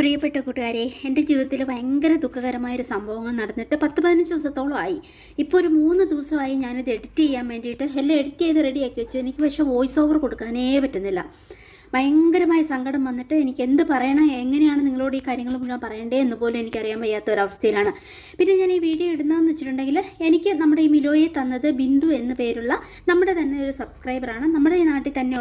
പ്രിയപ്പെട്ട കൂട്ടുകാരെ എന്റെ ജീവിതത്തിൽ ഭയങ്കര ദുഃഖകരമായൊരു സംഭവങ്ങൾ നടന്നിട്ട് പത്ത് പതിനഞ്ച് ദിവസത്തോളമായി. ഇപ്പോൾ ഒരു മൂന്ന് ദിവസമായി ഞാനിത് എഡിറ്റ് ചെയ്യാൻ വേണ്ടിയിട്ട് എല്ലാം എഡിറ്റ് ചെയ്ത് റെഡിയാക്കി വെച്ചു. എനിക്ക് പക്ഷേ വോയിസ് ഓവർ കൊടുക്കാനേ പറ്റുന്നില്ല. ഭയങ്കരമായ സങ്കടം വന്നിട്ട് എനിക്ക് എന്ത് പറയണം എങ്ങനെയാണ് നിങ്ങളോട് ഈ കാര്യങ്ങൾ മുഴുവൻ പറയണ്ടേ എന്ന് പോലും എനിക്കറിയാൻ വയ്യാത്ത ഒരവസ്ഥയിലാണ് പിന്നെ ഞാൻ ഈ വീഡിയോ ഇടുന്നതെന്ന് വെച്ചിട്ടുണ്ടെങ്കിൽ എനിക്ക് നമ്മുടെ ഈ മിലോയെ തന്നത് ബിന്ദു എന്ന പേരുള്ള നമ്മുടെ തന്നെ ഒരു സബ്സ്ക്രൈബറാണ് നമ്മുടെ ഈ നാട്ടിൽ തന്നെ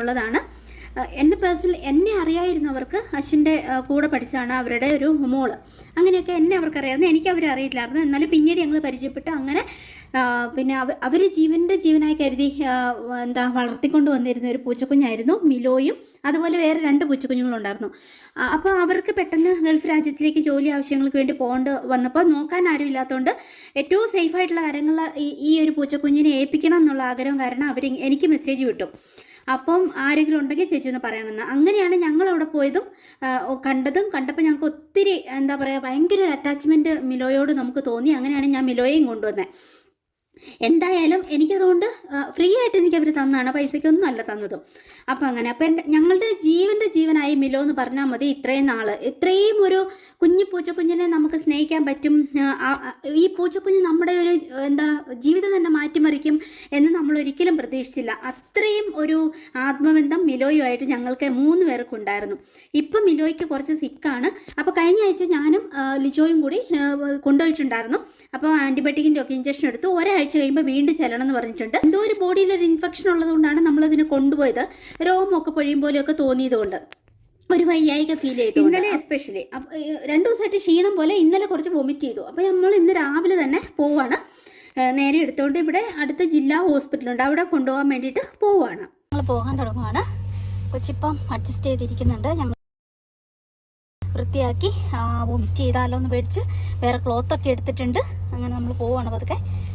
എന്നെ പേഴ്സണൽ എന്നെ അറിയായിരുന്നവർക്ക് അശ്വിന്റെ കൂടെ പഠിച്ചാണ് അവരുടെ ഒരു മോൾ. അങ്ങനെയൊക്കെ എന്നെ അവർക്കറിയായിരുന്നു എനിക്ക് അവരെ അറിയില്ലായിരുന്നു. എന്നാലും പിന്നീട് ഞങ്ങൾ പരിചയപ്പെട്ടു. അങ്ങനെ പിന്നെ അവർ അവർ ജീവന്റെ ജീവനായി കരുതി എന്താ വളർത്തിക്കൊണ്ട് വന്നിരുന്ന ഒരു പൂച്ചക്കുഞ്ഞായിരുന്നു മിലോയും അതുപോലെ വേറെ രണ്ട് പൂച്ചക്കുഞ്ഞുങ്ങളുണ്ടായിരുന്നു. അപ്പോൾ അവർക്ക് പെട്ടെന്ന് ഗൾഫ് രാജ്യത്തിലേക്ക് ജോലി ആവശ്യങ്ങൾക്ക് വേണ്ടി പോകേണ്ട വന്നപ്പോൾ നോക്കാൻ ആരും ഇല്ലാത്തതുകൊണ്ട് ഏറ്റവും സേഫായിട്ടുള്ള കാര്യങ്ങൾ ഈ ഒരു പൂച്ചക്കുഞ്ഞിനെ ഏൽപ്പിക്കണം എന്നുള്ള ആഗ്രഹം കാരണം അവർ എനിക്ക് മെസ്സേജ് വിട്ടു. അപ്പം ആരെങ്കിലും ഉണ്ടെങ്കിൽ ചേച്ചി ഒന്ന് പറയണമെന്ന്. അങ്ങനെയാണ് ഞങ്ങൾ അവിടെ പോയതും കണ്ടതും. കണ്ടപ്പോൾ ഞങ്ങൾക്ക് ഒത്തിരി എന്താ പറയുക ഭയങ്കര ഒരു അറ്റാച്ച്മെന്റ് മിലോയോട് നമുക്ക് തോന്നി. അങ്ങനെയാണ് ഞാൻ മിലോയെയും കൊണ്ടുവന്നത്. എന്തായാലും എനിക്കതുകൊണ്ട് ഫ്രീ ആയിട്ട് എനിക്ക് അവർ തന്നതാണ് പൈസയ്ക്കൊന്നും അല്ല തന്നതും. അപ്പം അങ്ങനെ അപ്പം എന്റെ ഞങ്ങളുടെ ജീവന്റെ ജീവനായി മിലോ എന്ന് പറഞ്ഞാൽ മതി ഇത്രയും നാൾ ഇത്രയും ഒരു കുഞ്ഞു പൂച്ചക്കുഞ്ഞിനെ നമുക്ക് സ്നേഹിക്കാൻ പറ്റും ഈ പൂച്ചക്കുഞ്ഞ് നമ്മുടെ ഒരു എന്താ ജീവിതം തന്നെ മാറ്റിമറിക്കും എന്ന് നമ്മൾ ഒരിക്കലും പ്രതീക്ഷിച്ചില്ല. അത്രയും ഒരു ആത്മബന്ധം മിലോയുമായിട്ട് ഞങ്ങൾക്ക് മൂന്ന് പേർക്കും ഉണ്ടായിരുന്നു ഇപ്പം മിലോയ്ക്ക് കുറച്ച് സിക്കാണ്. അപ്പോൾ കഴിഞ്ഞ ആഴ്ച ഞാനും ലിജോയും കൂടി കൊണ്ടുപോയിട്ടുണ്ടായിരുന്നു. അപ്പോൾ ആന്റിബയോട്ടിക്കിന്റെ ഒക്കെ ഇഞ്ചക്ഷൻ എടുത്ത് ഒരാഴ്ച കഴിയുമ്പോൾ വീണ്ടും ചെല്ലണം എന്ന് പറഞ്ഞിട്ടുണ്ട്. എന്തോ ഒരു ബോഡിയിൽ ഒരു ഇൻഫെക്ഷൻ ഉള്ളതുകൊണ്ടാണ് നമ്മളതിനെ കൊണ്ടുപോയത്. രോമമൊക്കെ പൊഴിയും പോലെയൊക്കെ തോന്നിയതുകൊണ്ട്. ഒരു വയ്യായിക ഫീൽ ചെയ്തു ഇന്നലെ എസ്പെഷ്യലി രണ്ടു ദിവസമായിട്ട് ക്ഷീണം പോലെ ഇന്നലെ കുറച്ച് വൊമിറ്റ് ചെയ്തു. അപ്പോൾ നമ്മൾ ഇന്ന് രാവിലെ തന്നെ പോവാണ്. നേരെ എടുത്തുകൊണ്ട് ഇവിടെ അടുത്ത ജില്ലാ ഹോസ്പിറ്റലുണ്ട് അവിടെ കൊണ്ടുപോകാൻ വേണ്ടിയിട്ട് പോവുകയാണ് ഞങ്ങൾ പോകാൻ തുടങ്ങുവാണ്. കൊച്ചിപ്പം അഡ്ജസ്റ്റ് ചെയ്തിരിക്കുന്നുണ്ട്. ഞങ്ങൾ വൃത്തിയാക്കി വൊമിറ്റ് ചെയ്താലോ എന്ന് പേടിച്ച് വേറെ ക്ലോത്തൊക്കെ എടുത്തിട്ടുണ്ട്. അങ്ങനെ നമ്മൾ പോവുകയാണ് പതുക്കെ. ആ,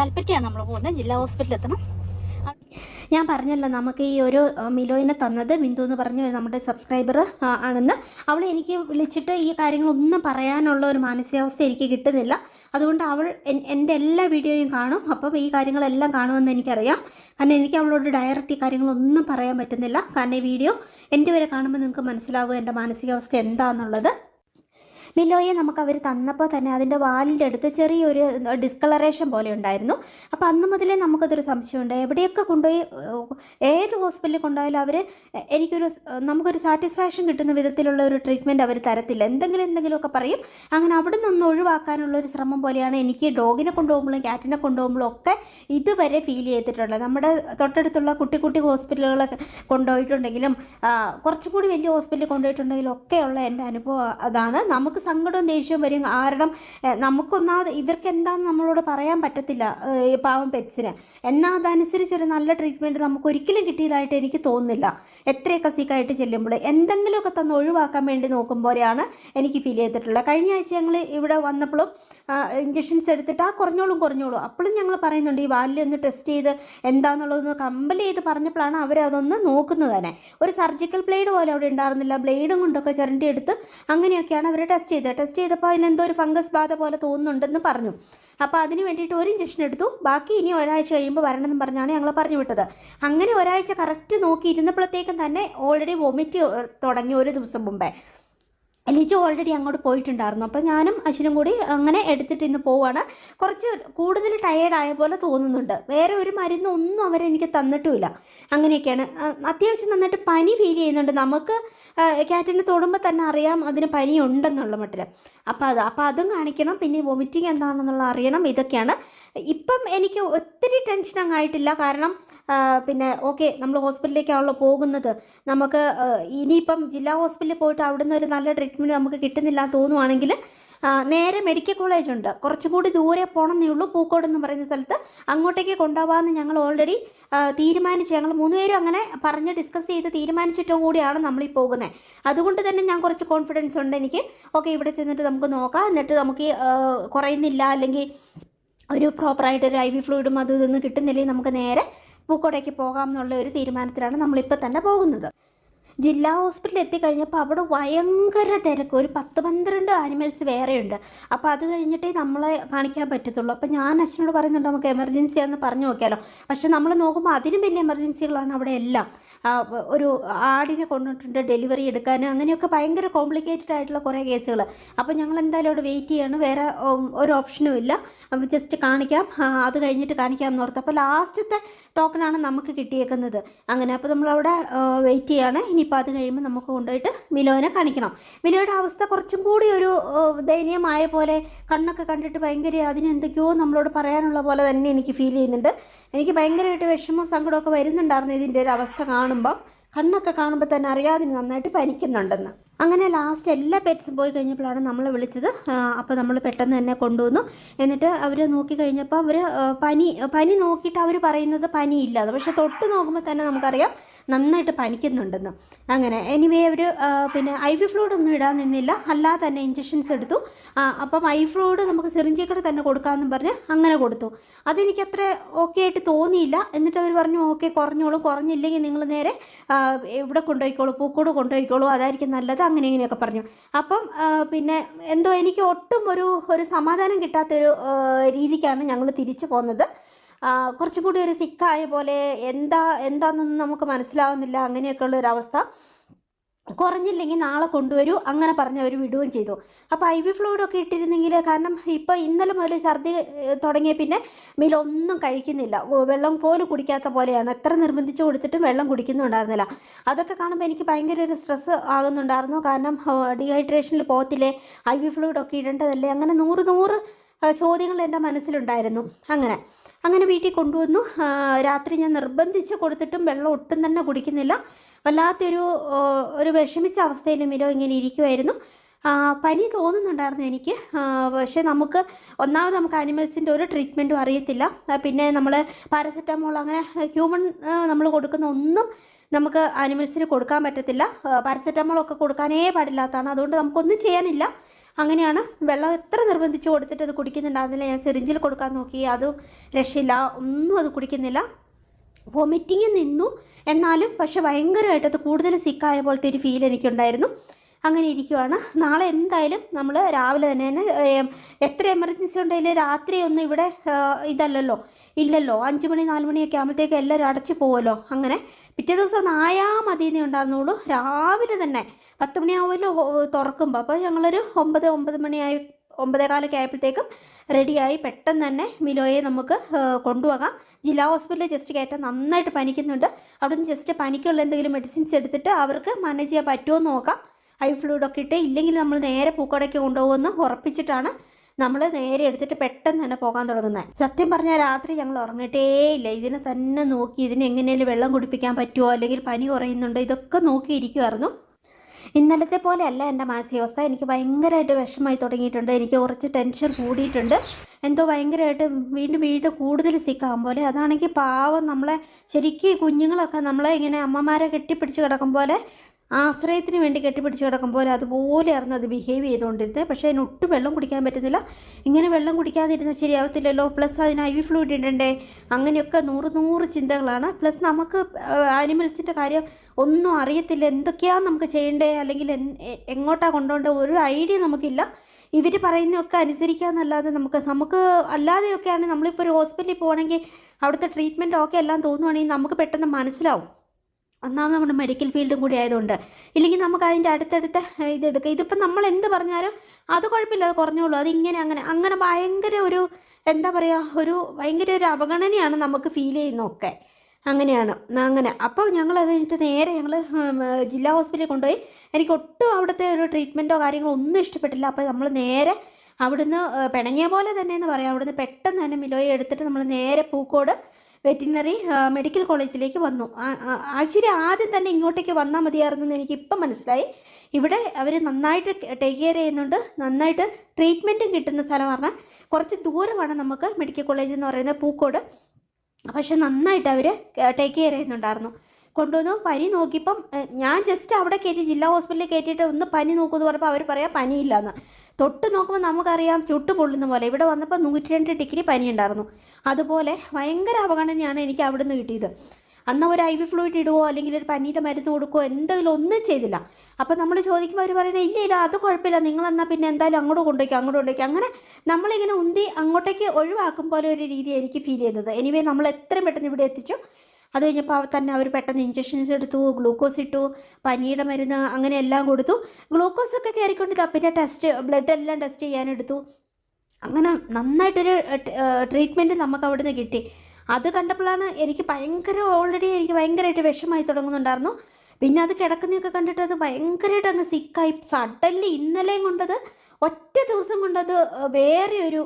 കൽപ്പറ്റയാണ് നമ്മൾ പോകുന്നത്. ജില്ലാ ഹോസ്പിറ്റലിൽ എത്തണം ഞാൻ പറഞ്ഞല്ലോ നമുക്ക് ഈ ഒരു മിലോയിനെ തന്നത് ബിന്ദു എന്ന് പറഞ്ഞ നമ്മുടെ സബ്സ്ക്രൈബർ ആണെന്ന്. അവൾ എനിക്ക് വിളിച്ചിട്ട് ഈ കാര്യങ്ങളൊന്നും പറയാനുള്ള ഒരു മാനസികാവസ്ഥ എനിക്ക് കിട്ടുന്നില്ല. അതുകൊണ്ട് അവൾ എൻ- എന്റെ എല്ലാ വീഡിയോയും കാണും. അപ്പം ഈ കാര്യങ്ങളെല്ലാം കാണുമെന്ന് എനിക്കറിയാം. കാരണം എനിക്ക് അവളോട് ഡയറക്റ്റ് ഈ കാര്യങ്ങളൊന്നും പറയാൻ പറ്റുന്നില്ല. കാരണം ഈ വീഡിയോ എന്റെ വരെ കാണുമ്പോൾ നിങ്ങൾക്ക് മനസ്സിലാകും എന്റെ മാനസികാവസ്ഥ എന്താണെന്നുള്ളത് മിലോയെ നമുക്ക് അവർ തന്നപ്പോൾ തന്നെ അതിന്റെ വാലിന്റെ അടുത്ത് ചെറിയൊരു ഡിസ്കളറേഷൻ പോലെ ഉണ്ടായിരുന്നു. അപ്പോൾ അന്ന് മുതലേ നമുക്കതൊരു സംശയമുണ്ട്. എവിടെയൊക്കെ കൊണ്ടുപോയി ഏത് ഹോസ്പിറ്റലിൽ കൊണ്ടുപോയാലും അവർ എനിക്കൊരു നമുക്കൊരു സാറ്റിസ്ഫാക്ഷൻ കിട്ടുന്ന വിധത്തിലുള്ള ഒരു ട്രീറ്റ്മെന്റ് അവർ തരത്തില്ല. എന്തെങ്കിലും എന്തെങ്കിലുമൊക്കെ പറയും. അങ്ങനെ അവിടെ നിന്ന് ഒഴിവാക്കാനുള്ള ഒരു ശ്രമം പോലെയാണ് എനിക്ക് ഡോഗിനെ കൊണ്ടുപോകുമ്പോഴും ക്യാറ്റിനെ കൊണ്ടുപോകുമ്പോഴും ഒക്കെ ഇതുവരെ ഫീൽ ചെയ്തിട്ടുള്ളത്. നമ്മുടെ തൊട്ടടുത്തുള്ള കുട്ടി കുട്ടി ഹോസ്പിറ്റലുകളൊക്കെ കൊണ്ടുപോയിട്ടുണ്ടെങ്കിലും കുറച്ചും കൂടി വലിയ ഹോസ്പിറ്റലിൽ കൊണ്ടുപോയിട്ടുണ്ടെങ്കിലും ഒക്കെയുള്ള എന്റെ അനുഭവം അതാണ്. നമുക്ക് സങ്കടവും ദേഷ്യവും വരും. കാരണം നമുക്കൊന്നാമത് ഇവർക്ക് എന്താണെന്ന് നമ്മളോട് പറയാൻ പറ്റത്തില്ല പാവം പെറ്റ്സിന്. എന്നാൽ അതനുസരിച്ചൊരു നല്ല ട്രീറ്റ്മെന്റ് നമുക്ക് ഒരിക്കലും കിട്ടിയതായിട്ട് എനിക്ക് തോന്നുന്നില്ല. എത്രയൊക്കെ സിക്കായിട്ട് ചെല്ലുമ്പോൾ എന്തെങ്കിലുമൊക്കെ തന്ന് ഒഴിവാക്കാൻ വേണ്ടി നോക്കുമ്പോഴാണ് എനിക്ക് ഫീൽ ചെയ്തിട്ടുള്ളത്. കഴിഞ്ഞ ആഴ്ച ഞങ്ങൾ ഇവിടെ വന്നപ്പോഴും ഇഞ്ചക്ഷൻസ് എടുത്തിട്ട് ആ കുറഞ്ഞോളും കുറഞ്ഞോളും. അപ്പോഴും ഞങ്ങൾ പറയുന്നുണ്ട് ഈ വാലിൽ ഒന്ന് ടെസ്റ്റ് ചെയ്ത് എന്താണെന്നുള്ളതൊന്ന് കമ്പൽ ചെയ്ത് പറഞ്ഞപ്പോഴാണ് അവരതൊന്ന് നോക്കുന്നത് തന്നെ. ഒരു സർജിക്കൽ ബ്ലേഡ് പോലെ അവിടെ ഉണ്ടായിരുന്നില്ല. ബ്ലേഡും കൊണ്ടൊക്കെ ചിരണ്ടി എടുത്ത് അങ്ങനെയൊക്കെയാണ് അവർ ടെസ്റ്റ് ചെയ്തത് ടെസ്റ്റ് ചെയ്തപ്പോൾ അതിനെന്തോ ഒരു ഫംഗസ് ബാധ പോലെ തോന്നുന്നുണ്ടെന്ന് പറഞ്ഞു. അപ്പോൾ അതിന് വേണ്ടിയിട്ട് ഒരു ഇഞ്ചക്ഷൻ എടുത്തു. ബാക്കി ഇനി ഒരാഴ്ച കഴിയുമ്പോൾ വരണമെന്ന് പറഞ്ഞാണ് ഞങ്ങൾ പറഞ്ഞു വിട്ടത്. അങ്ങനെ ഒരാഴ്ച കറക്റ്റ് നോക്കി ഇരുന്നപ്പോഴത്തേക്കും തന്നെ ഓൾറെഡി വൊമിറ്റ് തുടങ്ങി ഒരു ദിവസം മുമ്പേ. ലിജു ഓൾറെഡി അങ്ങോട്ട് പോയിട്ടുണ്ടായിരുന്നു. അപ്പോൾ ഞാനും അച്ഛനും കൂടി അങ്ങനെ എടുത്തിട്ട് ഇന്ന് പോവാണ്. കുറച്ച് കൂടുതൽ ടയേർഡായ പോലെ തോന്നുന്നുണ്ട്. വേറെ ഒരു മരുന്നൊന്നും അവരെനിക്ക് തന്നിട്ടുമില്ല. അങ്ങനെയൊക്കെയാണ്. അത്യാവശ്യം നന്നായിട്ട് പനി ഫീൽ ചെയ്യുന്നുണ്ട്. നമുക്ക് ക്യാറ്റിനെ തൊടുമ്പോൾ തന്നെ അറിയാം അതിന് പനിയുണ്ടെന്നുള്ള മട്ടിൽ അപ്പോൾ അത് അപ്പോൾ അതും കാണിക്കണം പിന്നെ വൊമിറ്റിംഗ് എന്താണെന്നുള്ള അറിയണം ഇതൊക്കെയാണ്. ഇപ്പം എനിക്ക് ഒത്തിരി ടെൻഷൻ അങ്ങായിട്ടില്ല കാരണം പിന്നെ ഓക്കെ നമ്മൾ ഹോസ്പിറ്റലിലേക്കാണല്ലോ പോകുന്നത്. നമുക്ക് ഇനിയിപ്പം ജില്ലാ ഹോസ്പിറ്റലിൽ പോയിട്ട് അവിടുന്ന് ഒരു നല്ല ട്രീറ്റ്മെന്റ് നമുക്ക് കിട്ടുന്നില്ല തോന്നുവാണെങ്കിൽ നേരെ മെഡിക്കൽ കോളേജ് ഉണ്ട്. കുറച്ചും കൂടി ദൂരെ പോകണമെന്നേ ഉള്ളൂ. പൂക്കോട് എന്ന് പറയുന്ന സ്ഥലത്ത്. അങ്ങോട്ടേക്ക് കൊണ്ടുപോകാമെന്ന് ഞങ്ങൾ ഓൾറെഡി തീരുമാനിച്ച്. ഞങ്ങൾ മൂന്നുപേരും അങ്ങനെ പറഞ്ഞ് ഡിസ്കസ് ചെയ്ത് തീരുമാനിച്ചിട്ടും കൂടിയാണ് നമ്മളീ പോകുന്നത്. അതുകൊണ്ട് തന്നെ ഞാൻ കുറച്ച് കോൺഫിഡൻസ് ഉണ്ട് എനിക്ക്. ഓക്കെ ഇവിടെ ചെന്നിട്ട് നമുക്ക് നോക്കാം. എന്നിട്ട് നമുക്ക് കുറയുന്നില്ല. അല്ലെങ്കിൽ ഒരു പ്രോപ്പറായിട്ട് ഒരു ഐ വി ഫ്ലൂയിഡും അതും ഇതൊന്നും കിട്ടുന്നില്ലെങ്കിൽ നമുക്ക് നേരെ പൂക്കോടേക്ക് പോകാം എന്നുള്ള ഒരു തീരുമാനത്തിലാണ് നമ്മളിപ്പോൾ തന്നെ പോകുന്നത്. ജില്ലാ ഹോസ്പിറ്റലിൽ എത്തിക്കഴിഞ്ഞപ്പോൾ അവിടെ ഭയങ്കര തിരക്ക്. ഒരു പത്ത് പന്ത്രണ്ട് ആനിമൽസ് വേറെയുണ്ട്. അപ്പോൾ അത് കഴിഞ്ഞിട്ടേ നമ്മളെ കാണിക്കാൻ പറ്റത്തുള്ളൂ. അപ്പോൾ ഞാൻ അച്ഛനോട് പറയുന്നുണ്ട് നമുക്ക് എമർജൻസി ആണെന്ന് പറഞ്ഞു നോക്കിയാലോ. പക്ഷെ നമ്മൾ നോക്കുമ്പോൾ അതിലും വലിയ എമർജൻസികളാണ് അവിടെ എല്ലാം. ഒരു ആടിനെ കൊണ്ടിട്ടുണ്ട് ഡെലിവറി എടുക്കാൻ. അങ്ങനെയൊക്കെ ഭയങ്കര കോംപ്ലിക്കേറ്റഡ് ആയിട്ടുള്ള കുറേ കേസുകൾ അപ്പോൾ ഞങ്ങൾ എന്തായാലും അവിടെ വെയിറ്റ് ചെയ്യാണ്. വേറെ ഒരു ഓപ്ഷനും ഇല്ല. അപ്പോൾ ജസ്റ്റ് കാണിക്കാം. അത് കഴിഞ്ഞിട്ട് കാണിക്കാം എന്ന് ഓർത്ത്. അപ്പോൾ ലാസ്റ്റത്തെ ടോക്കണാണ് നമുക്ക് കിട്ടിയേക്കുന്നത്. അങ്ങനെ അപ്പോൾ നമ്മളവിടെ വെയിറ്റ് ചെയ്യാണ്. ഇനിയിപ്പോൾ അത് കഴിയുമ്പോൾ നമുക്ക് കൊണ്ടുപോയിട്ട് മിലോനെ കാണിക്കണം. മിലോയുടെ അവസ്ഥ കുറച്ചും കൂടി ഒരു ദയനീയമായ പോലെ കണ്ണൊക്കെ കണ്ടിട്ട് ഭയങ്കര അതിനെന്തൊക്കെയോ നമ്മളോട് പറയാനുള്ള പോലെ തന്നെ എനിക്ക് ഫീൽ ചെയ്യുന്നുണ്ട്. എനിക്ക് ഭയങ്കരമായിട്ട് വിഷമവും സങ്കടമൊക്കെ വരുന്നുണ്ടായിരുന്നു ഇതിന്റെ ഒരു അവസ്ഥ കാണുമ്പം. കണ്ണൊക്കെ കാണുമ്പോൾ തന്നെ അറിയാതെ നന്നായിട്ട് പനിക്കുന്നുണ്ടെന്ന്. അങ്ങനെ ലാസ്റ്റ് എല്ലാ പെറ്റ്സും പോയി കഴിഞ്ഞപ്പോഴാണ് നമ്മൾ വിളിച്ചത്. അപ്പോൾ നമ്മൾ പെട്ടെന്ന് തന്നെ കൊണ്ടുവന്നു. എന്നിട്ട് അവർ നോക്കി കഴിഞ്ഞപ്പോൾ അവർ പനി പനി നോക്കിയിട്ട് അവർ പറയുന്നത് പനിയില്ലാതെ. പക്ഷെ തൊട്ട് നോക്കുമ്പോൾ തന്നെ നമുക്കറിയാം നന്നായിട്ട് പനിക്കുന്നുണ്ടെന്ന്. അങ്ങനെ എനിവേ അവർ പിന്നെ ഐ വി ഫ്ലൂഡ് ഒന്നും ഇടാൻ നിന്നില്ല. അല്ലാതെ തന്നെ ഇഞ്ചക്ഷൻസ് എടുത്തു. അപ്പം ഐ ഫ്ലൂഡ് നമുക്ക് സിറിഞ്ചിൽ കൂടെ തന്നെ കൊടുക്കാമെന്നും പറഞ്ഞ് അങ്ങനെ കൊടുത്തു. അതെനിക്ക് അത്ര ഓക്കെ ആയിട്ട് തോന്നിയില്ല. എന്നിട്ട് അവർ പറഞ്ഞു ഓക്കെ കുറഞ്ഞോളൂ. കുറഞ്ഞില്ലെങ്കിൽ നിങ്ങൾ നേരെ ഇവിടെ കൊണ്ടുപോയിക്കോളൂ? പൂക്കോട് കൊണ്ടുപോയിക്കോളൂ. അതായിരിക്കും നല്ലത്. അങ്ങനെ ഇങ്ങനെയൊക്കെ പറഞ്ഞു. അപ്പം പിന്നെ എന്തോ എനിക്ക് ഒട്ടും ഒരു ഒരു സമാധാനം കിട്ടാത്തൊരു രീതിക്കാണ് ഞങ്ങൾ തിരിച്ചു പോകുന്നത് കുറച്ചും കൂടി ഒരു സിക്കായ പോലെ എന്താ എന്താണെന്നൊന്നും നമുക്ക് മനസ്സിലാവുന്നില്ല. അങ്ങനെയൊക്കെയുള്ള ഒരു അവസ്ഥ. കുറഞ്ഞില്ലെങ്കിൽ നാളെ കൊണ്ടുവരൂ അങ്ങനെ പറഞ്ഞ് അവർ വിടുകയും ചെയ്തു. അപ്പോൾ ഐ വി ഫ്ലൂയിഡൊക്കെ ഇട്ടിരുന്നെങ്കിൽ കാരണം ഇപ്പോൾ ഇന്നലെ മുതൽ ഛർദി തുടങ്ങിയ പിന്നെ ഒന്നും കഴിക്കുന്നില്ല. വെള്ളം പോലും കുടിക്കാത്ത പോലെയാണ്. എത്ര നിർബന്ധിച്ച് കൊടുത്തിട്ടും വെള്ളം കുടിക്കുന്നുണ്ടായിരുന്നില്ല. അതൊക്കെ കാണുമ്പോൾ എനിക്ക് ഭയങ്കര ഒരു സ്ട്രെസ്സ് ആകുന്നുണ്ടായിരുന്നു. കാരണം ഡീഹൈഡ്രേഷനിൽ പോകത്തില്ലേ? ഐ വി ഫ്ലൂയിഡൊക്കെ ഇടേണ്ടതല്ലേ? അങ്ങനെ നൂറ് നൂറ് ചോദ്യങ്ങൾ എന്റെ മനസ്സിലുണ്ടായിരുന്നു. അങ്ങനെ അങ്ങനെ വീട്ടിൽ കൊണ്ടുവന്നു. രാത്രി ഞാൻ നിർബന്ധിച്ച് കൊടുത്തിട്ടും വെള്ളം ഒട്ടും തന്നെ കുടിക്കുന്നില്ല. വല്ലാത്തൊരു ഒരു വിഷമിച്ച അവസ്ഥയിൽ മിലോ ഇങ്ങനെ ഇരിക്കുമായിരുന്നു പനി തോന്നുന്നുണ്ടായിരുന്നു എനിക്ക്. പക്ഷേ നമുക്ക് ഒന്നാമത് നമുക്ക് അനിമൽസിന്റെ ഒരു ട്രീറ്റ്മെന്റും അറിയത്തില്ല. പിന്നെ നമ്മൾ പാരസെറ്റാമോൾ അങ്ങനെ ഹ്യൂമൺ നമ്മൾ കൊടുക്കുന്ന ഒന്നും നമുക്ക് ആനിമൽസിന് കൊടുക്കാൻ പറ്റത്തില്ല. പാരസെറ്റാമോളൊക്കെ കൊടുക്കാനേ പാടില്ലാത്തതാണ്. അതുകൊണ്ട് നമുക്കൊന്നും ചെയ്യാനില്ല. അങ്ങനെയാണ്. വെള്ളം എത്ര നിർബന്ധിച്ച് കൊടുത്തിട്ട് അത് കുടിക്കുന്നുണ്ടാകുന്നില്ല ഞാൻ സിറിഞ്ചിൽ കൊടുക്കാൻ നോക്കി. അതും രക്ഷയില്ല. ഒന്നും അത് കുടിക്കുന്നില്ല. വൊമിറ്റിങ് നിന്നു. എന്നാലും പക്ഷെ ഭയങ്കരമായിട്ട് അത് കൂടുതൽ സിക്കായ പോലത്തെ ഒരു ഫീൽ എനിക്കുണ്ടായിരുന്നു. അങ്ങനെ ഇരിക്കുവാണ്. നാളെ എന്തായാലും നമ്മൾ രാവിലെ തന്നെ എത്ര എമർജൻസി ഉണ്ടെങ്കിലും രാത്രി ഒന്നും ഇവിടെ ഇതല്ലല്ലോ ഇല്ലല്ലോ. അഞ്ച് മണി നാല് മണിയൊക്കെ ആകുമ്പോഴത്തേക്ക് എല്ലാവരും അടച്ചു പോകുമല്ലോ അങ്ങനെ പിറ്റേ ദിവസം നായാ മതിയെന്നേ ഉണ്ടായിരുന്നുള്ളൂ. രാവിലെ തന്നെ പത്ത് മണിയാവുമല്ലോ തുറക്കുമ്പോൾ അപ്പോൾ ഞങ്ങളൊരു ഒമ്പത് ഒമ്പത് മണിയായി ഒമ്പതേകാലൊക്കെ ആയപ്പോഴത്തേക്കും റെഡിയായി പെട്ടെന്ന് തന്നെ മിലോയെ നമുക്ക് കൊണ്ടുപോകാം. ജില്ലാ ഹോസ്പിറ്റലിൽ ജസ്റ്റ് കയറ്റാൻ നന്നായിട്ട് പനിക്കുന്നുണ്ട്. അവിടുന്ന് ജസ്റ്റ് പനിക്കുള്ള എന്തെങ്കിലും മെഡിസിൻസ് എടുത്തിട്ട് അവർക്ക് മാനേജ് ചെയ്യാൻ പറ്റുമോ എന്ന് നോക്കാം. ഐ ഫ്ലൂയിഡൊക്കെ ഇട്ട് ഇല്ലെങ്കിൽ നമ്മൾ നേരെ പൂക്കടയ്ക്ക് കൊണ്ടുപോകുമെന്ന് ഉറപ്പിച്ചിട്ടാണ് നമ്മൾ നേരെ എടുത്തിട്ട് പെട്ടെന്ന് തന്നെ പോകാൻ തുടങ്ങുന്നത്. സത്യം പറഞ്ഞാൽ രാത്രി ഞങ്ങൾ ഉറങ്ങിയിട്ടേ ഇല്ല. ഇതിനെ തന്നെ നോക്കി ഇതിനെങ്ങനെയും വെള്ളം കുടിപ്പിക്കാൻ പറ്റുമോ? അല്ലെങ്കിൽ പനി കുറയുന്നുണ്ടോ? ഇതൊക്കെ നോക്കിയിരിക്കുമായിരുന്നു ഇന്നലത്തെ പോലെ അല്ല എന്റെ മാനസികാവസ്ഥ. എനിക്ക് ഭയങ്കരമായിട്ട് വിഷമമായി തുടങ്ങിയിട്ടുണ്ട്. എനിക്ക് കുറച്ച് ടെൻഷൻ കൂടിയിട്ടുണ്ട്. എന്തോ ഭയങ്കരമായിട്ട് വീണ്ടും വീണ്ടും കൂടുതൽ സിക്കാകും പോലെ. അതാണെങ്കിൽ പാവം നമ്മളെ ശരിക്കും കുഞ്ഞുങ്ങളൊക്കെ നമ്മളെ ഇങ്ങനെ അമ്മമാരെ കെട്ടിപ്പിടിച്ച് കിടക്കും പോലെ ആശ്രയത്തിന് വേണ്ടി കെട്ടിപ്പിടിച്ച് കിടക്കും പോലെ അതുപോലെയായിരുന്നു അത് ബിഹേവ് ചെയ്തുകൊണ്ടിരുന്നത്. പക്ഷേ അതിന് ഒട്ടും വെള്ളം കുടിക്കാൻ പറ്റുന്നില്ല. ഇങ്ങനെ വെള്ളം കുടിക്കാതിരുന്നാൽ ശരിയാവത്തില്ലല്ലോ. പ്ലസ് അതിന് ഐ വി ഫ്ലൂയിഡ് ഇടണ്ടേ അങ്ങനെയൊക്കെ നൂറ് നൂറ് ചിന്തകളാണ്. പ്ലസ് നമുക്ക് ആനിമൽസിന്റെ കാര്യം ഒന്നും അറിയത്തില്ല. എന്തൊക്കെയാണ് നമുക്ക് ചെയ്യേണ്ടേ? അല്ലെങ്കിൽ എങ്ങോട്ടാണ് കൊണ്ടുപോകേണ്ടത് ഒരു ഐഡിയ നമുക്കില്ല. ഇവർ പറയുന്നതൊക്കെ അനുസരിക്കാമെന്നല്ലാതെ നമുക്ക് നമുക്ക് അല്ലാതെയൊക്കെയാണ്. നമ്മളിപ്പോൾ ഒരു ഹോസ്പിറ്റലിൽ പോകണമെങ്കിൽ അവിടുത്തെ ട്രീറ്റ്മെന്റ് ഒക്കെ എല്ലാം തോന്നുവാണെങ്കിൽ നമുക്ക് പെട്ടെന്ന് മനസ്സിലാവും. ഒന്നാമത് നമ്മുടെ മെഡിക്കൽ ഫീൽഡും കൂടി ആയതുകൊണ്ട്. ഇല്ലെങ്കിൽ നമുക്ക് അതിന്റെ അടുത്തടുത്ത ഇതെടുക്കുക ഇതെടുക്കാം. ഇതിപ്പോൾ നമ്മൾ എന്ത് പറഞ്ഞാലും അത് കുഴപ്പമില്ല അത് കുറഞ്ഞോളൂ. അതിങ്ങനെ അങ്ങനെ അങ്ങനെ ഭയങ്കര ഒരു എന്താ പറയുക ഒരു ഭയങ്കര ഒരു അവഗണനയാണ് നമുക്ക് ഫീൽ ചെയ്യുന്നതൊക്കെ. അങ്ങനെയാണ്. അങ്ങനെ. അപ്പോൾ ഞങ്ങൾ അത് കഴിഞ്ഞിട്ട് നേരെ ഞങ്ങൾ ജില്ലാ ഹോസ്പിറ്റലിൽ കൊണ്ടുപോയി. എനിക്ക് ഒട്ടും അവിടുത്തെ ഒരു ട്രീറ്റ്മെന്റോ കാര്യങ്ങളോ ഒന്നും ഇഷ്ടപ്പെട്ടില്ല. അപ്പോൾ നമ്മൾ നേരെ അവിടുന്ന് പിണങ്ങിയ പോലെ തന്നെ എന്ന് പറയാം. അവിടുന്ന് പെട്ടെന്ന് തന്നെ മിലോയെ എടുത്തിട്ട് നമ്മൾ നേരെ പൂക്കോട് വെറ്റിനറി മെഡിക്കൽ കോളേജിലേക്ക് വന്നു. ആക്ച്വലി ആദ്യം തന്നെ ഇങ്ങോട്ടേക്ക് വന്നാൽ മതിയായിരുന്നു എന്ന് എനിക്ക് ഇപ്പം മനസ്സിലായി. ഇവിടെ അവർ നന്നായിട്ട് ടേക്ക് കെയർ ചെയ്യുന്നുണ്ട്. നന്നായിട്ട് ട്രീറ്റ്മെന്റും കിട്ടുന്ന സ്ഥലം പറഞ്ഞാൽ കുറച്ച് ദൂരമാണ് നമുക്ക് മെഡിക്കൽ കോളേജ് എന്ന് പറയുന്നത് പൂക്കോട്. പക്ഷെ നന്നായിട്ട് അവർ ടേക്ക് കെയർ ചെയ്യുന്നുണ്ടായിരുന്നു. കൊണ്ടുവന്നു. പനി നോക്കിയപ്പം ഞാൻ ജസ്റ്റ് അവിടെ കയറ്റി ജില്ലാ ഹോസ്പിറ്റലിൽ കയറ്റിയിട്ട് ഒന്ന് പനി നോക്കുമെന്ന് പറഞ്ഞപ്പോൾ അവർ പറയാം പനിയില്ലെന്ന്. തൊട്ട് നോക്കുമ്പോൾ നമുക്കറിയാം ചുട്ടു പൊള്ളുന്ന പോലെ. ഇവിടെ വന്നപ്പോൾ നൂറ്റി രണ്ട് ഡിഗ്രി പനി ഉണ്ടായിരുന്നു. അതുപോലെ ഭയങ്കര അവഗണനയാണ് എനിക്ക് അവിടെ നിന്ന് കിട്ടിയത്. അന്ന് ഒരു ഐ വി ഫ്ലൂയിഡ് ഇടുവോ അല്ലെങ്കിൽ ഒരു പനിയുടെ മരുന്ന് കൊടുക്കുകയോ എന്തെങ്കിലും ഒന്നും ചെയ്തില്ല. അപ്പോൾ നമ്മൾ ചോദിക്കുമ്പോൾ അവർ പറയുന്നത് ഇല്ല ഇല്ല അത് കുഴപ്പമില്ല. നിങ്ങളെന്നാൽ പിന്നെ എന്തായാലും അങ്ങോട്ട് കൊണ്ടുപോയി അങ്ങോട്ട് കൊണ്ടുപോയിക്കും. അങ്ങനെ നമ്മളിങ്ങനെ ഉന്തി അങ്ങോട്ടേക്ക് ഒഴിവാക്കും പോലെ ഒരു രീതി എനിക്ക് ഫീൽ ചെയ്തത്. എനിവേ നമ്മൾ എത്രയും പെട്ടെന്ന് ഇവിടെ എത്തിച്ചു. അത് കഴിഞ്ഞപ്പോൾ തന്നെ അവർ പെട്ടെന്ന് ഇഞ്ചക്ഷൻസ് എടുത്തു ഗ്ലൂക്കോസ് ഇട്ടു പനിയുടെ മരുന്ന് അങ്ങനെ എല്ലാം കൊടുത്തു. ഗ്ലൂക്കോസ് ഒക്കെ കയറിക്കൊണ്ട് പിന്നെ ടെസ്റ്റ് ബ്ലഡ് എല്ലാം ടെസ്റ്റ് ചെയ്യാനെടുത്തു. അങ്ങനെ നന്നായിട്ടൊരു ട്രീറ്റ്മെന്റ് നമുക്ക് അവിടെ നിന്ന് കിട്ടി. അത് കണ്ടപ്പോഴാണ് എനിക്ക് ഭയങ്കര ഓൾറെഡി എനിക്ക് ഭയങ്കരമായിട്ട് വിഷമായി തുടങ്ങുന്നുണ്ടായിരുന്നു. പിന്നെ അത് കിടക്കുന്നതൊക്കെ കണ്ടിട്ട് അത് ഭയങ്കരമായിട്ട് അങ്ങ് സിക്കായി സഡൻലി ഇന്നലെയും കൊണ്ടത് ഒറ്റ ദിവസം കൊണ്ടത് വേറെ ഒരു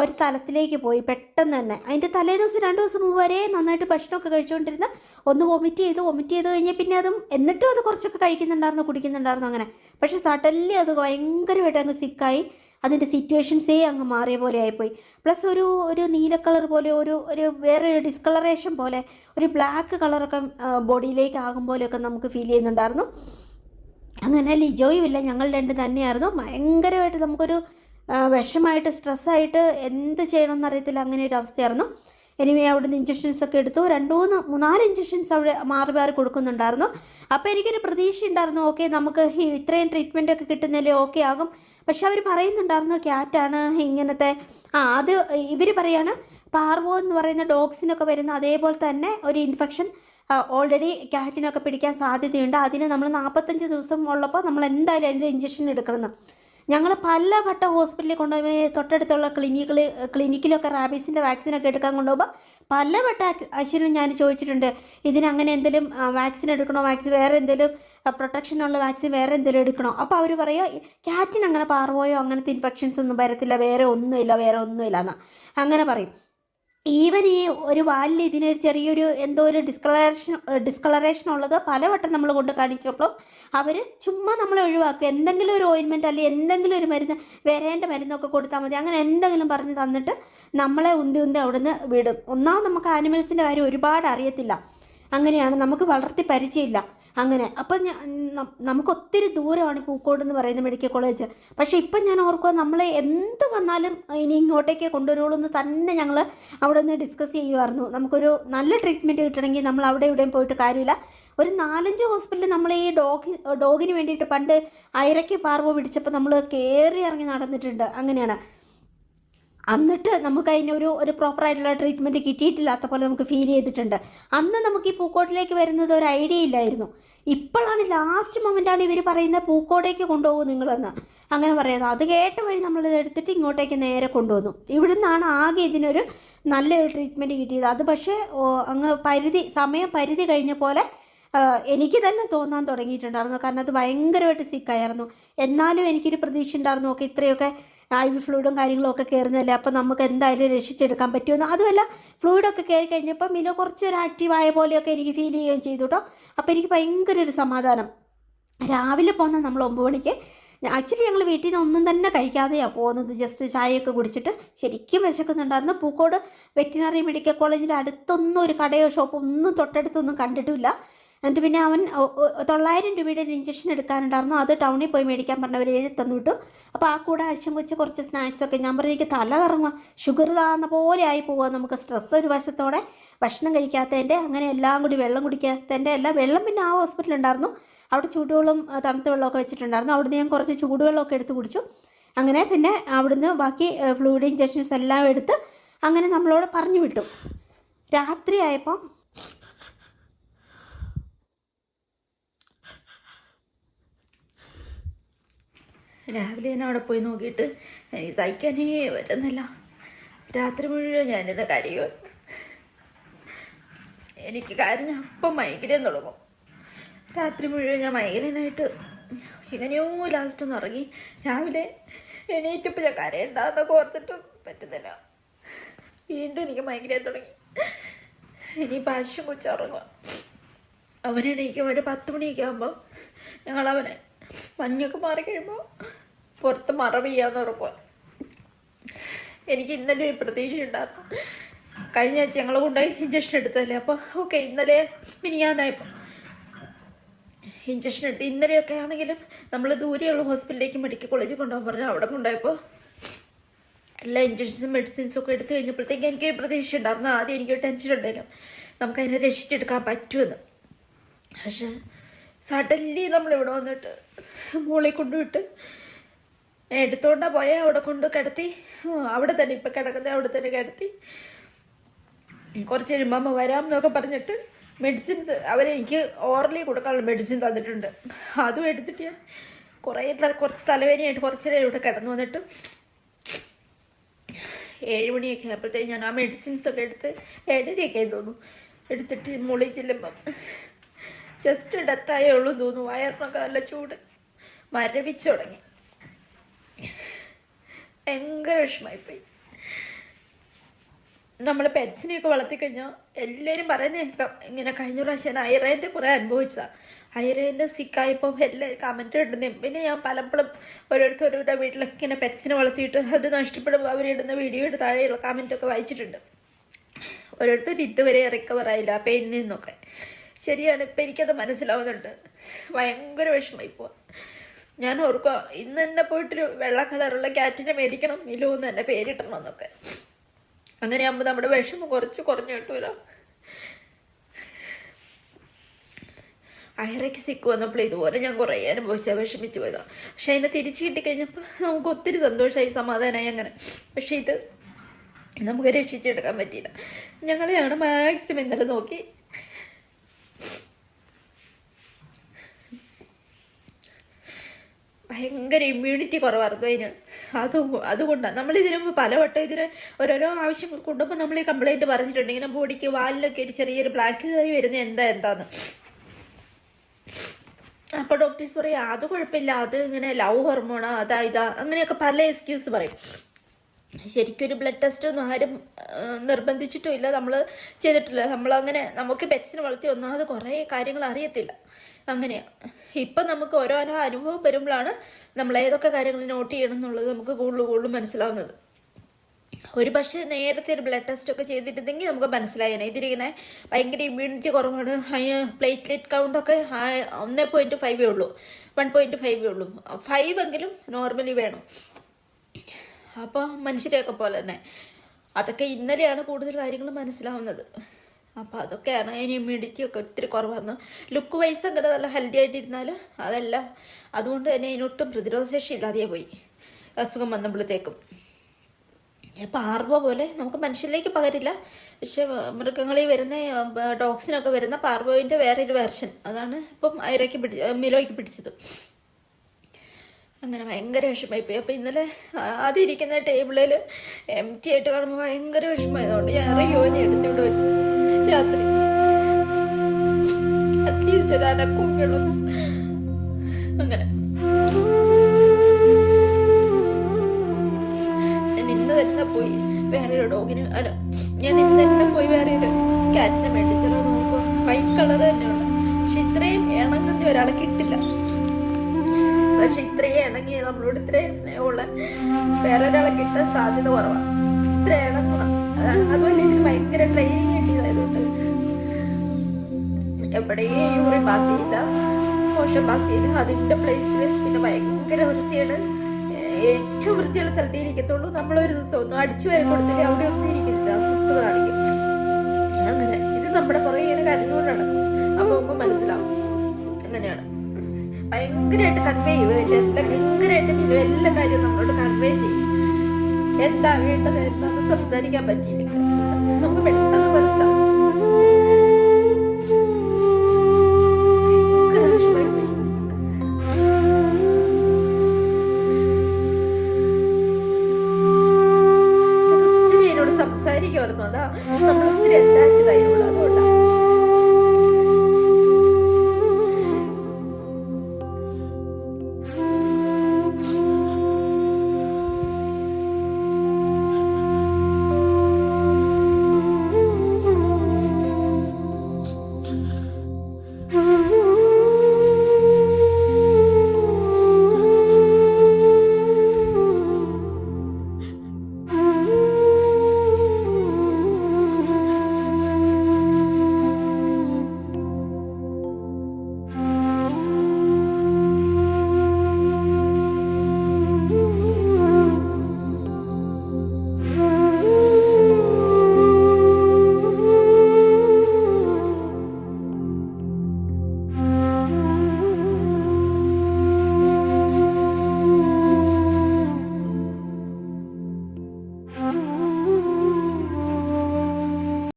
ഒരു തലത്തിലേക്ക് പോയി പെട്ടെന്ന് തന്നെ. അതിന്റെ തലേ ദിവസം രണ്ട് ദിവസം മുമ്പ് വരെ നന്നായിട്ട് ഭക്ഷണമൊക്കെ കഴിച്ചുകൊണ്ടിരുന്ന ഒന്ന് വൊമിറ്റ് ചെയ്ത്. വൊമിറ്റ് ചെയ്ത് കഴിഞ്ഞാൽ പിന്നെ അതും എന്നിട്ടും അത് കുറച്ചൊക്കെ കഴിക്കുന്നുണ്ടായിരുന്നു കുടിക്കുന്നുണ്ടായിരുന്നു അങ്ങനെ. പക്ഷേ സഡൻലി അത് ഭയങ്കരമായിട്ട് അങ്ങ് സിക്കായി അതിന്റെ സിറ്റുവേഷൻസേ അങ്ങ് മാറിയ പോലെ ആയിപ്പോയി. പ്ലസ് ഒരു ഒരു നീല കളർ പോലെ ഒരു ഒരു വേറെ ഡിസ്കളറേഷൻ പോലെ ഒരു ബ്ലാക്ക് കളറൊക്കെ ബോഡിയിലേക്ക് ആകും പോലെയൊക്കെ നമുക്ക് ഫീൽ ചെയ്യുന്നുണ്ടായിരുന്നു. അങ്ങനെ ലിജോയും ഇല്ല ഞങ്ങൾ രണ്ട് തന്നെയായിരുന്നു. ഭയങ്കരമായിട്ട് നമുക്കൊരു ആ, വിഷമായിട്ട് സ്ട്രെസ്സായിട്ട് എന്ത് ചെയ്യണമെന്ന് അറിയത്തില്ല അങ്ങനെ ഒരു അവസ്ഥയായിരുന്നു. എനിവേ അവിടുന്ന് ഇഞ്ചക്ഷൻസ് ഒക്കെ എടുത്തു. രണ്ട് മൂന്ന് മൂന്നാൽ ഇഞ്ചക്ഷൻസ് അവിടെ മാറി മാറി കൊടുക്കുന്നുണ്ടായിരുന്നു. അപ്പോൾ എനിക്കൊരു പ്രതീക്ഷ ഉണ്ടായിരുന്നു ഓക്കെ നമുക്ക് ഈ ഇത്രയും ട്രീറ്റ്മെന്റ് ഒക്കെ കിട്ടുന്നതിൽ ഓക്കെ ആകും. പക്ഷെ അവർ പറയുന്നുണ്ടായിരുന്നു ക്യാറ്റാണ് ഇങ്ങനത്തെ. ആ അത് ഇവർ പറയാണ് പാർവോ എന്ന് പറയുന്ന ഡോഗ്സിനൊക്കെ വരുന്ന അതേപോലെ തന്നെ ഒരു ഇൻഫെക്ഷൻ ഓൾറെഡി ക്യാറ്റിനൊക്കെ പിടിക്കാൻ സാധ്യതയുണ്ട്. അതിന് നമ്മൾ നാൽപ്പത്തഞ്ച് ദിവസം ഉള്ളപ്പോൾ നമ്മൾ എന്തായാലും അതിന്റെ ഇഞ്ചക്ഷൻ എടുക്കണം ഞങ്ങൾ പലവട്ടം ഹോസ്പിറ്റലിൽ കൊണ്ടുപോയി തൊട്ടടുത്തുള്ള ക്ലിനിക്കിൽ ക്ലിനിക്കിലൊക്കെ റാബീസിന്റെ വാക്സിനൊക്കെ എടുക്കാൻ കൊണ്ടുപോകുമ്പോൾ പലവട്ട അശ്വിനും ഞാൻ ചോദിച്ചിട്ടുണ്ട് ഇതിന് അങ്ങനെ എന്തെങ്കിലും വാക്സിൻ എടുക്കണോ? വാക്സിൻ വേറെ എന്തെങ്കിലും പ്രൊട്ടക്ഷനുള്ള വാക്സിൻ വേറെ എന്തെങ്കിലും എടുക്കണോ? അപ്പോൾ അവർ പറയുക ക്യാറ്റിന് അങ്ങനെ പാർവോയോ അങ്ങനത്തെ ഇൻഫെക്ഷൻസ് ഒന്നും വരത്തില്ല വേറെ ഒന്നുമില്ല വേറെ ഒന്നുമില്ല എന്ന്. അങ്ങനെ പറയും. ഈവൻ ഈ ഒരു വാലിൽ ഇതിനൊരു ചെറിയൊരു എന്തോ ഒരു ഡിസ്കളറേഷൻ ഡിസ്കളറേഷൻ ഉള്ളത് പലവട്ടം നമ്മൾ കൊണ്ട് കാണിച്ചപ്പോൾ അവർ ചുമ്മാ നമ്മളെ ഒഴിവാക്കുക എന്തെങ്കിലും ഒരു ഓയിൻമെന്റ് അല്ലെങ്കിൽ എന്തെങ്കിലും ഒരു മരുന്ന് വരേണ്ട മരുന്നൊക്കെ കൊടുത്താൽ മതി. അങ്ങനെ എന്തെങ്കിലും പറഞ്ഞ് തന്നിട്ട് നമ്മളെ ഉന്തി ഉന്തി അവിടുന്ന് വിടും. ഒന്നാമത് നമുക്ക് ആനിമൽസിന്റെ കാര്യം ഒരുപാട് അറിയത്തില്ല. അങ്ങനെയാണ് നമുക്ക് വളർത്തി പരിചയമില്ല. അങ്ങനെ. അപ്പം നമുക്ക് ഒത്തിരി ദൂരമാണ് പൂക്കോട് എന്ന് പറയുന്ന മെഡിക്കൽ കോളേജ്. പക്ഷേ ഇപ്പം ഞാൻ ഓർക്കുക നമ്മളെ എന്ത് വന്നാലും ഇനി ഇങ്ങോട്ടേക്ക് കൊണ്ടുവരുള്ളൂ എന്ന് തന്നെ ഞങ്ങൾ അവിടെ നിന്ന് ഡിസ്കസ് ചെയ്യുമായിരുന്നു നമുക്കൊരു നല്ല ട്രീറ്റ്മെന്റ് കിട്ടണമെങ്കിൽ നമ്മൾ അവിടെ ഇവിടെയും പോയിട്ട് കാര്യമില്ല. ഒരു നാലഞ്ച് ഹോസ്പിറ്റലിൽ നമ്മൾ ഈ ഡോഗി ഡോഗിന് വേണ്ടിയിട്ട് പണ്ട് അയരയ്ക്ക് പാർവോ പിടിച്ചപ്പോൾ നമ്മൾ കയറി ഇറങ്ങി നടന്നിട്ടുണ്ട്. അങ്ങനെയാണ്. എന്നിട്ട് നമുക്ക് അതിനൊരു ഒരു പ്രോപ്പറായിട്ടുള്ള ട്രീറ്റ്മെന്റ് കിട്ടിയിട്ടില്ലാത്ത പോലെ നമുക്ക് ഫീൽ ചെയ്തിട്ടുണ്ട്. അന്ന് നമുക്ക് ഈ പൂക്കോട്ടിലേക്ക് വരുന്നത് ഒരു ഐഡിയ ഇല്ലായിരുന്നു. ഇപ്പോഴാണ് ലാസ്റ്റ് മൊമെന്റാണ് ഇവർ പറയുന്നത് പൂക്കോട്ടേക്ക് കൊണ്ടുപോകും നിങ്ങളെന്ന്. അങ്ങനെ പറയുന്നത് അത് കേട്ട വഴി നമ്മളിത് എടുത്തിട്ട് ഇങ്ങോട്ടേക്ക് നേരെ കൊണ്ടുവന്നു. ഇവിടുന്നാണ് ആകെ ഇതിനൊരു നല്ലൊരു ട്രീറ്റ്മെന്റ് കിട്ടിയത്. അത് പക്ഷേ അങ്ങ് പരിധി സമയം പരിധി കഴിഞ്ഞ പോലെ എനിക്ക് തന്നെ തോന്നാൻ തുടങ്ങിയിട്ടുണ്ടായിരുന്നു. കാരണം അത് ഭയങ്കരമായിട്ട് സിക്കായിരുന്നു എന്നാലും എനിക്കൊരു പ്രതീക്ഷ ഉണ്ടായിരുന്നു. ഒക്കെ ഇത്രയൊക്കെ ഐ വി ഫ്ലൂയിഡും കാര്യങ്ങളും ഒക്കെ കയറുന്നതല്ലേ അപ്പോൾ നമുക്ക് എന്തായാലും രക്ഷിച്ചെടുക്കാൻ പറ്റുമെന്ന്. അതുമല്ല ഫ്ലൂയിഡൊക്കെ കയറി കഴിഞ്ഞപ്പോൾ മിലോ കുറച്ചൊരു ആക്റ്റീവായ പോലെയൊക്കെ എനിക്ക് ഫീൽ ചെയ്യുകയും ചെയ്തു കേട്ടോ അപ്പോൾ എനിക്ക് ഭയങ്കര ഒരു സമാധാനം. രാവിലെ പോകുന്ന നമ്മൾ ഒമ്പത് മണിക്ക് ആക്ച്വലി ഞങ്ങൾ വീട്ടിൽ നിന്ന് ഒന്നും തന്നെ കഴിക്കാതെയാണ് പോകുന്നത്. ജസ്റ്റ് ചായയൊക്കെ കുടിച്ചിട്ട് ശരിക്കും വിശക്കുന്നുണ്ടായിരുന്നു. പൂക്കോട് വെറ്റിനറി മെഡിക്കൽ കോളേജിന്റെ അടുത്തൊന്നും ഒരു കടയോ ഷോപ്പോ ഒന്നും തൊട്ടടുത്തൊന്നും കണ്ടിട്ടില്ല. എന്നിട്ട് പിന്നെ അവൻ തൊള്ളായിരം രൂപയുടെ ഒരു ഇഞ്ചക്ഷൻ എടുക്കാനുണ്ടായിരുന്നു. അത് ടൗണിൽ പോയി മേടിക്കാൻ പറഞ്ഞവർ എഴുതി തന്നിട്ടു അപ്പോൾ ആ കൂടെ അശ്വം കൊച്ച് കുറച്ച് സ്നാക്സൊക്കെ ഞാൻ പറഞ്ഞു എനിക്ക് തല കറങ്ങുക ഷുഗർ താന്ന പോലെ ആയി പോവുക നമുക്ക്. സ്ട്രെസ് ഒരു വശത്തോടെ ഭക്ഷണം കഴിക്കാത്തതിന്റെ അങ്ങനെ എല്ലാം കൂടി വെള്ളം കുടിക്കാത്തതിന്റെ എല്ലാം വെള്ളം പിന്നെ ആ ഹോസ്പിറ്റലിൽ ഉണ്ടായിരുന്നു. അവിടെ ചൂടുവെള്ളം തണുത്ത വെള്ളമൊക്കെ വെച്ചിട്ടുണ്ടായിരുന്നു. അവിടുന്ന് ഞാൻ കുറച്ച് ചൂടുവെള്ളമൊക്കെ എടുത്ത് കുടിച്ചു. അങ്ങനെ പിന്നെ അവിടുന്ന് ബാക്കി ഫ്ലൂയിഡ് ഇഞ്ചക്ഷൻസ് എല്ലാം എടുത്ത് അങ്ങനെ നമ്മളോട് പറഞ്ഞു വിട്ടു. രാത്രി രാവിലെ ഞാൻ അവിടെ പോയി നോക്കിയിട്ട് എനിക്ക് സഹിക്കാനേ പറ്റുന്നില്ല. രാത്രി മുഴുവൻ ഞാനിത് കരയുക എനിക്ക് കാര്യം ഞാൻ അപ്പം മൈഗ്രേൻ തുടങ്ങും. രാത്രി മുഴുവൻ ഞാൻ മൈഗ്രേനായിട്ട് എങ്ങനെയോ ലാസ്റ്റ് ഒന്ന് ഇറങ്ങി രാവിലെ എണീറ്റപ്പോൾ ഞാൻ കരയണ്ടെന്നൊക്കെ ഓർത്തിട്ട് പറ്റുന്നില്ല. വീണ്ടും എനിക്ക് മൈഗ്രേൻ തുടങ്ങി. ഇനി പാശ്യം കുറിച്ച് അവനെണീക്കും. ഒരു പത്ത് മണിയൊക്കെ ആകുമ്പോൾ ഞങ്ങൾ അവനെ മഞ്ഞൊക്കെ മാറി കഴിയുമ്പോൾ പുറത്ത് മറവിയാന്ന് പെയ്യാന്ന് ഉറക്കുക എനിക്ക് ഇന്നലെ പ്രതീക്ഷ ഉണ്ടായിരുന്നു. കഴിഞ്ഞ ആഴ്ച ഞങ്ങൾ കൊണ്ടുപോയി ഇഞ്ചക്ഷൻ എടുത്തതല്ലേ? അപ്പോൾ ഓക്കെ ഇന്നലെ മിനിയാന്നായപ്പോൾ ഇഞ്ചക്ഷൻ എടുത്ത്. ഇന്നലെയൊക്കെ ആണെങ്കിലും നമ്മൾ ദൂരെയുള്ള ഹോസ്പിറ്റലിലേക്ക് മെഡിക്കൽ കോളേജിൽ കൊണ്ടുപോകാൻ പറഞ്ഞു അവിടെ കൊണ്ടുപോയപ്പോൾ എല്ലാ ഇഞ്ചക്ഷൻസും മെഡിസിൻസും ഒക്കെ എടുത്തു കഴിഞ്ഞപ്പോഴത്തേക്ക് എനിക്ക് പ്രതീക്ഷ ഉണ്ടായിരുന്നു. ആദ്യം എനിക്കൊരു ടെൻഷൻ ഉണ്ടായിരുന്നു. നമുക്കതിനെ രക്ഷിച്ചെടുക്കാൻ പറ്റുമെന്ന്. പക്ഷെ സഡൻലി നമ്മളിവിടെ വന്നിട്ട് മോളെ കൊണ്ടുവിട്ട് എടുത്തോണ്ടാ പോയാൽ അവിടെ കൊണ്ട് കിടത്തി. അവിടെ തന്നെ ഇപ്പം കിടക്കുന്നത് അവിടെ തന്നെ കിടത്തി. കുറച്ച് കഴിയുമ്പോൾ വരാം എന്നൊക്കെ പറഞ്ഞിട്ട് മെഡിസിൻസ് അവരെനിക്ക് ഓറലി കൊടുക്കാനുള്ള മെഡിസിൻ തന്നിട്ടുണ്ട്. അതും എടുത്തിട്ട് ഞാൻ കുറേ കുറച്ച് തലവേദനയായിട്ട് കുറച്ച് നേരം ഇവിടെ കിടന്നു വന്നിട്ട് ഏഴ് മണിയൊക്കെ ആയപ്പോഴത്തേക്ക് ഞാൻ ആ മെഡിസിൻസ് ഒക്കെ എടുത്ത് ഏഴരയൊക്കെ തോന്നുന്നു. എടുത്തിട്ട് മുളി ചെല്ലുമ്പം ജസ്റ്റ് ഡെത്തായേ ഉള്ളൂ തോന്നുന്നു. വയറിനൊക്കെ നല്ല ചൂട്. മരവിച്ചു തുടങ്ങി. ഭയങ്കര വിഷമായിപ്പോയി നമ്മൾ പെറ്റ്സിനെയൊക്കെ വളർത്തിക്കഴിഞ്ഞാൽ എല്ലാവരും പറയുന്നത് കേൾക്കാം. ഇങ്ങനെ കഴിഞ്ഞ പ്രാവശ്യം ഐറേന്റെ കുറേ അനുഭവിച്ചതാണ് ഐറേന്റെ സിക്കായപ്പോൾ എല്ലാവരും കമന്റ് ഇടുന്നേ. പിന്നെ ഞാൻ പലപ്പോഴും ഓരോരുത്തരുടെ വീട്ടിലൊക്കെ ഇങ്ങനെ പെറ്റ്സിനെ വളർത്തിയിട്ട് അത് നഷ്ടപ്പെടുമ്പോൾ അവരിടുന്ന വീഡിയോയുടെ താഴെയുള്ള കമന്റൊക്കെ വായിച്ചിട്ടുണ്ട്. ഓരോരുത്തർ ഇതുവരെ റിക്കവർ ആയില്ല. പെയിനിൽ നിന്നൊക്കെ. ശരിയാണ്. ഇപ്പം എനിക്കത് മനസ്സിലാവുന്നുണ്ട്. ഭയങ്കര വിഷമമായി പോവാ. ഞാൻ ഓർക്കുക ഇന്ന് തന്നെ പോയിട്ടൊരു വെള്ള കളറുള്ള ക്യാറ്റിനെ മേടിക്കണം ഇല്ലോന്ന് തന്നെ പേരിട്ടണം എന്നൊക്കെ. അങ്ങനെയാകുമ്പോൾ നമ്മുടെ വിഷമം കുറച്ച് കുറഞ്ഞു കിട്ടുമല്ലോ അയറയ്ക്ക് സിക്ക് വന്നപ്പോൾ ഇതുപോലെ ഞാൻ കുറേ അനുഭവിച്ചാൽ വിഷമിച്ച് പോയതാണ് പക്ഷെ അതിനെ തിരിച്ചു കിട്ടിക്കഴിഞ്ഞപ്പോൾ നമുക്ക് ഒത്തിരി സന്തോഷമായി സമാധാനമായി അങ്ങനെ. പക്ഷേ ഇത് നമുക്ക് രക്ഷിച്ചെടുക്കാൻ പറ്റിയില്ല. ഞങ്ങളെയാണ് മാക്സിമം ഇന്നലെ നോക്കി ഭയങ്കര ഇമ്മ്യൂണിറ്റി കുറവായിരുന്നു അതിന്. അത് അതുകൊണ്ടാണ് നമ്മൾ മുമ്പ് പലവട്ടം ഇതിന് ഓരോരോ ആവശ്യങ്ങൾ കൊണ്ടുമ്പോൾ നമ്മൾ ഈ കംപ്ലൈന്റ് പറഞ്ഞിട്ടുണ്ട്. ഇങ്ങനെ ബോഡിക്ക് വാലിലൊക്കെ ഒരു ചെറിയൊരു ബ്ലാക്ക് കയറി വരുന്നത് എന്താ എന്താന്ന്. അപ്പോൾ ഡോക്ടേഴ്സ് പറയും അത് കുഴപ്പമില്ല. അത് ഇങ്ങനെ ലവ് ഹോർമോണാ അതാ ഇതാ. അങ്ങനെയൊക്കെ പല എക്സ്ക്യൂസ് പറയും. ശരിക്കും ഒരു ബ്ലഡ് ടെസ്റ്റ് ഒന്നും ആരും നിർബന്ധിച്ചിട്ടും ഇല്ല നമ്മൾ ചെയ്തിട്ടില്ല. നമ്മളങ്ങനെ നമുക്ക് പെറ്റ്സിനെ വളർത്തി ഒന്നാമത് കുറേ കാര്യങ്ങൾ അറിയത്തില്ല. അങ്ങനെയാണ് ഇപ്പം നമുക്ക് ഓരോരോ അനുഭവം വരുമ്പോഴാണ് നമ്മൾ ഏതൊക്കെ കാര്യങ്ങൾ നോട്ട് ചെയ്യണം എന്നുള്ളത് നമുക്ക് കൂടുതൽ കൂടുതൽ മനസ്സിലാവുന്നത്. ഒരു പക്ഷേ നേരത്തെ ഒരു ബ്ലഡ് ടെസ്റ്റ് ഒക്കെ ചെയ്തിട്ടുണ്ടെങ്കിൽ നമുക്ക് മനസ്സിലായേനെ. ഇതിലിങ്ങനെ ഭയങ്കര ഇമ്മ്യൂണിറ്റി കുറവാണ്. അതിന് പ്ലേറ്റ്ലെറ്റ് കൗണ്ടൊക്കെ ഒന്ന് പോയിന്റ് ഫൈവേ ഉള്ളൂ. വൺ പോയിന്റ് ഫൈവേ ഉള്ളൂ. ഫൈവ് എങ്കിലും നോർമലി വേണം. അപ്പോൾ മനുഷ്യരെയൊക്കെ പോലെ തന്നെ. അതൊക്കെ ഇന്നലെയാണ് കൂടുതൽ കാര്യങ്ങൾ മനസ്സിലാവുന്നത്. അപ്പോൾ അതൊക്കെയാണ് അതിന് ഇമ്മ്യൂണിറ്റി ഒക്കെ ഒത്തിരി കുറവായിരുന്നു. ലുക്ക് വൈസ് അങ്ങനെ നല്ല ഹെൽത്തി ആയിട്ടിരുന്നാലും അതല്ല അതുകൊണ്ട് തന്നെ അതിനൊട്ടും പ്രതിരോധശേഷി ഇല്ലാതെ പോയി. അസുഖം വന്നപ്പോഴത്തേക്കും. പാർവ പോലെ നമുക്ക് മനുഷ്യരിലേക്ക് പകരില്ല. പക്ഷെ മൃഗങ്ങളിൽ വരുന്ന ഡോഗ്സിനൊക്കെ വരുന്ന പാർവോവിന്റെ വേറൊരു വെർഷൻ അതാണ് ഇപ്പം അയരയ്ക്ക് പിടി മിലോയ്ക്ക് പിടിച്ചത്. അങ്ങനെ ഭയങ്കര വിഷമമായിപ്പോയി. അപ്പോൾ ഇന്നലെ ആദ്യം ഇരിക്കുന്ന ടേബിളിൽ എം ടി ആയിട്ട് കാണുമ്പോൾ ഭയങ്കര വിഷമമായതുകൊണ്ട് ഞാൻ റിയോനെ എടുത്ത് ഇവിടെ വെച്ച് രാത്രി അറ്റ്ലീസ്റ്റ് ഒരു അനക്കൊക്കെ ഉള്ളൂ അങ്ങനെ. ഞാൻ ഇന്ന് തന്നെ പോയി വേറെ ഒരു ഡോഗിന് അല്ല ഞാൻ ഇന്ന് തന്നെ പോയി വേറെ ഒരു കാറ്റിന് മെഡിസിൻ നോക്കുമ്പോൾ വൈറ്റ് കളർ തന്നെയുണ്ട്. പക്ഷെ ഇത്രയും ഇണങ്ങുന്ന ഒരാളെ കിട്ടില്ല. പക്ഷെ ഇത്രയും ഇണങ്ങി നമ്മളോട് ഇത്രയും സ്നേഹമുള്ള വേറെ ഒരാളെ കിട്ടാൻ സാധ്യത കുറവാണ് ഇത്ര ഇണങ്ങണം അതാണ് അതുപോലെ ഇതിന് ഭയങ്കര ട്രെയിനിങ് കിട്ടിയതായതുകൊണ്ട്. എവിടെയും യൂറിൻ പാസ് ചെയ്യില്ല. മോശം പാസ് ചെയ്യില്ല. അതിന്റെ പ്ലേസിൽ പിന്നെ ഭയങ്കര വൃത്തിയാണ്. ഏറ്റവും വൃത്തിയുള്ള സ്ഥലത്തേ ഇരിക്കത്തുള്ളൂ. നമ്മളൊരു ദിവസം ഒന്നും അടിച്ചു വരെ കൊടുത്തിട്ട് അവിടെ ഒന്നും ഇരിക്കത്തില്ല. അസ്വസ്ഥത കാണിക്കും. അങ്ങനെ. ഇത് നമ്മുടെ പുറകെ ഇങ്ങനെ കരഞ്ഞുകൊണ്ടാണ്. അപ്പോൾ നമുക്ക് മനസ്സിലാവും. അങ്ങനെയാണ്. ഭയങ്കരമായിട്ട് കൺവേ ചെയ്യും. അതിന്റെ എല്ലാം ഭയങ്കരമായിട്ട് മിലു എല്ലാ കാര്യവും നമ്മളോട് കൺവേ ചെയ്യും. എന്താ വേണ്ടത്? എന്താണെന്ന് സംസാരിക്കാൻ പറ്റിയില്ലെങ്കിൽ